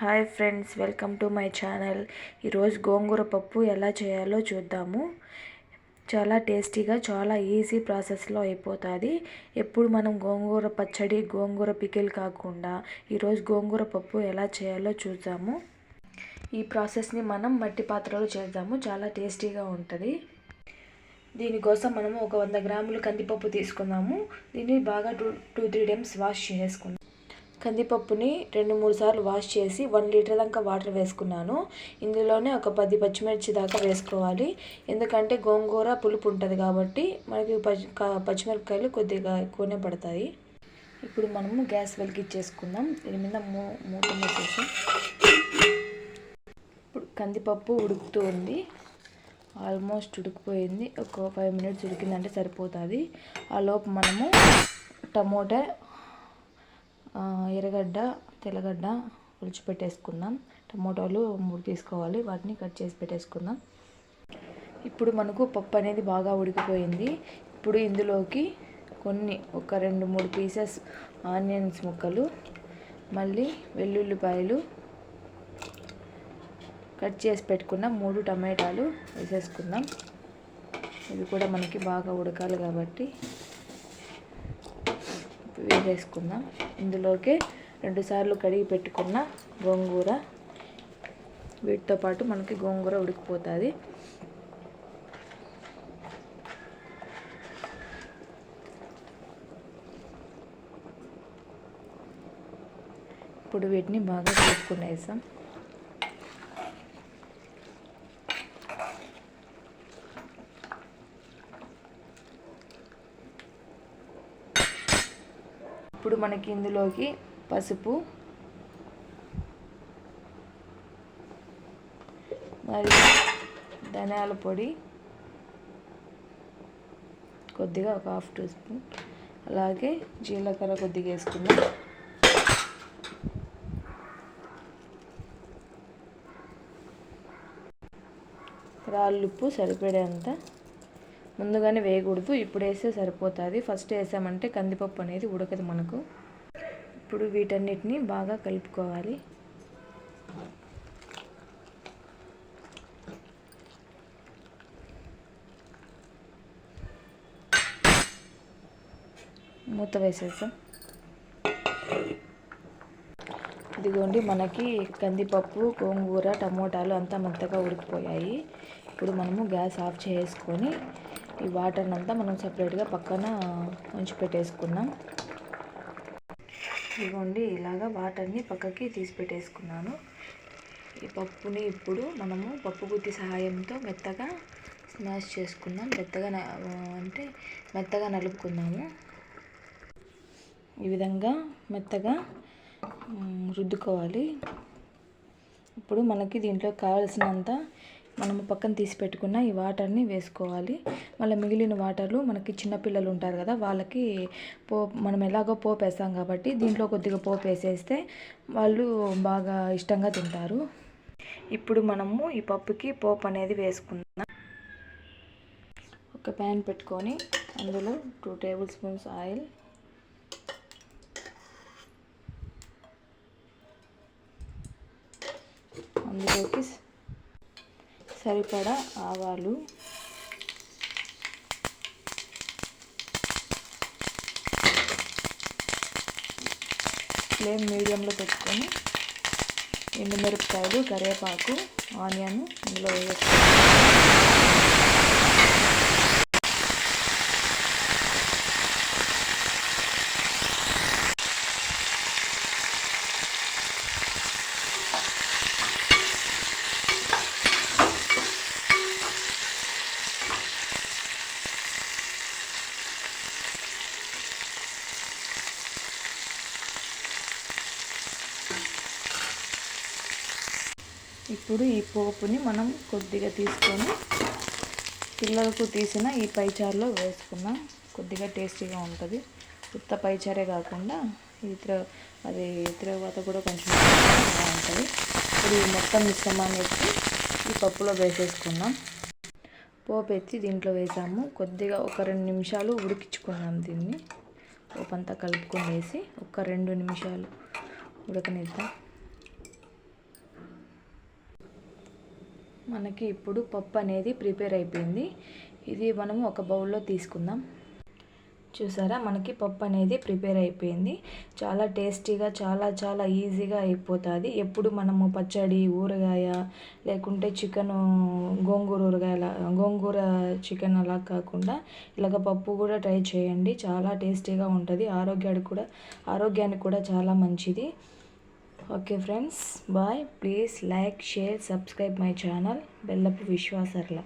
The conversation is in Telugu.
Hi friends welcome to my channel. ఈరోజు గోంగూర పప్పు ఎలా చేయాలో చూద్దాము. చాలా టేస్టీగా చాలా ఈజీ ప్రాసెస్లో అయిపోతుంది. ఎప్పుడు మనం గోంగూర పచ్చడి గోంగూర పికిల్ కాకుండా ఈరోజు గోంగూర పప్పు ఎలా చేయాలో చూద్దాము. ఈ ప్రాసెస్ని మనం మట్టి పాత్రలో చేద్దాము. చాలా టేస్టీగా ఉంటుంది. దీనికోసం మనము ఒక వంద గ్రాములు కందిపప్పు తీసుకుందాము దీన్ని బాగా two to three times wash చేసుకుందాం కందిపప్పుని రెండు మూడు సార్లు వాష్ చేసి వన్ లీటర్ దాకా వాటర్ వేసుకున్నాను. ఇందులోనే ఒక పది పచ్చిమిర్చి దాకా వేసుకోవాలి. ఎందుకంటే గోంగూర పులుపు ఉంటుంది కాబట్టి మనకి పచ్చి పచ్చిమిరపకాయలు కొద్దిగా ఎక్కువనే పడతాయి. ఇప్పుడు మనము గ్యాస్ వెలిగించేసుకుందాం దీని మీద మూ మూత మూసేసి. ఇప్పుడు కందిపప్పు ఉడుకుతూ ఉంది. ఆల్మోస్ట్ ఉడికిపోయింది. ఒక ఫైవ్ మినిట్స్ ఉడికిందంటే సరిపోతుంది. ఆ లోపు మనము టమోటా ఎర్రగడ్డ తెల్లగడ్డ ఒలిచి పెట్టేసుకుందాం టమోటాలు మూడు తీసుకోవాలి. వాటిని కట్ చేసి పెట్టేసుకుందాం. ఇప్పుడు మనకు పప్పు అనేది బాగా ఉడికిపోయింది. ఇప్పుడు ఇందులోకి కొన్ని ఒక రెండు మూడు పీసెస్ ఆనియన్స్ ముక్కలు మళ్ళీ వెల్లుల్లిపాయలు కట్ చేసి పెట్టుకున్న మూడు టమాటాలు వేసేసుకుందాం. ఇది కూడా మనకి బాగా ఉడకాలి కాబట్టి వేసేసుకుందాం ఇందులోకి రెండుసార్లు కడిగి పెట్టుకున్న గోంగూర. వీటితో పాటు మనకి గోంగూర ఉడికిపోతుంది. ఇప్పుడు వీటిని బాగా కలుపుకునేసాం ఇప్పుడు మనకి ఇందులోకి పసుపు. మరియు ధనియాల పొడి. కొద్దిగా ఒక హాఫ్ టీ స్పూన్. అలాగే జీలకర్ర కొద్దిగా వేసుకుందాం. రాళ్ళుప్పు సరిపడేంత ముందుగానే వేయకూడదు ఇప్పుడు వేస్తే సరిపోతుంది. ఫస్ట్ వేసామంటే కందిపప్పు అనేది ఉడకదు మనకు. ఇప్పుడు వీటన్నిటిని బాగా కలుపుకోవాలి. మూత వేసేసాం ఇదిగోండి మనకి కందిపప్పు గోంగూర టమోటాలు అంతా మెత్తగా ఉడికిపోయాయి. ఇప్పుడు మనము గ్యాస్ ఆఫ్ చేసుకొని ఈ వాటర్ని అంతా మనం సపరేట్గా పక్కన ఉంచి పెట్టేసుకున్నాం. ఇదిగోండి ఇలాగా వాటర్ని పక్కకి తీసి పెట్టేసుకున్నాను. ఈ పప్పుని ఇప్పుడు మనము పప్పు గుత్తి సహాయంతో మెత్తగా స్మాష్ చేసుకుందాం. మెత్తగా అంటే మెత్తగా నలుపుకుందాము. ఈ విధంగా మెత్తగా రుద్దుకోవాలి. ఇప్పుడు మనకి దీంట్లో కావాల్సినంత మనము పక్కన తీసి పెట్టుకున్న ఈ వాటర్ని వేసుకోవాలి. మళ్ళీ మిగిలిన వాటర్లు మనకి చిన్నపిల్లలు ఉంటారు కదా వాళ్ళకి పో మనం ఎలాగో పోపు వేస్తాం కాబట్టి దీంట్లో కొద్దిగా పోపు వేసేస్తే వాళ్ళు బాగా ఇష్టంగా తింటారు. ఇప్పుడు మనము ఈ పప్పుకి పోపు అనేది వేసుకుందాం. ఒక ప్యాన్ పెట్టుకొని అందులో టూ టేబుల్ స్పూన్స్ ఆయిల్. అందులోకి సరిపడా ఆవాలు. ఫ్లేమ్ మీడియంలో పెట్టుకొని ఎండుమిరపకాయలు కరివేపాకు ఆనియన్ ఇందులో వేసుకోవాలి ఇప్పుడు ఈ పోపుని మనం కొద్దిగా తీసుకొని పిల్లలకు తీసిన ఈ పైచారులో వేసుకున్నాం కొద్దిగా టేస్టీగా ఉంటుంది. ఉత్త పైచారే కాకుండా ఇతర అది తర్వాత కూడా కొంచెం బాగుంటుంది. ఇప్పుడు ఈ మొత్తం మిశ్రమాన్ని ఎత్తి ఈ పప్పులో వేసేసుకున్నాం పోపు ఎత్తి దీంట్లో వేసాము. కొద్దిగా ఒక రెండు నిమిషాలు ఉడికించుకున్నాం దీన్ని. పోపు అంతా కలుపుకొని వేసి ఒక రెండు నిమిషాలు ఉడకనిద్దాం. మనకి ఇప్పుడు పప్పు అనేది ప్రిపేర్ అయిపోయింది. ఇది మనము ఒక బౌల్లో తీసుకుందాం. చూసారా? మనకి పప్పు అనేది ప్రిపేర్ అయిపోయింది. చాలా టేస్టీగా చాలా చాలా ఈజీగా అయిపోతుంది. ఎప్పుడు మనము పచ్చడి ఊరగాయ లేకుంటే చికెన్ గోంగూర ఊరగాయ గోంగూర చికెన్ అలా కాకుండా ఇలాగ పప్పు కూడా ట్రై చేయండి. చాలా టేస్టీగా ఉంటుంది. ఆరోగ్యానికి కూడా ఆరోగ్యానికి కూడా చాలా మంచిది. Okay friends bye. Please like share subscribe my channel. బెల్లపు విశ్వాసర్ల.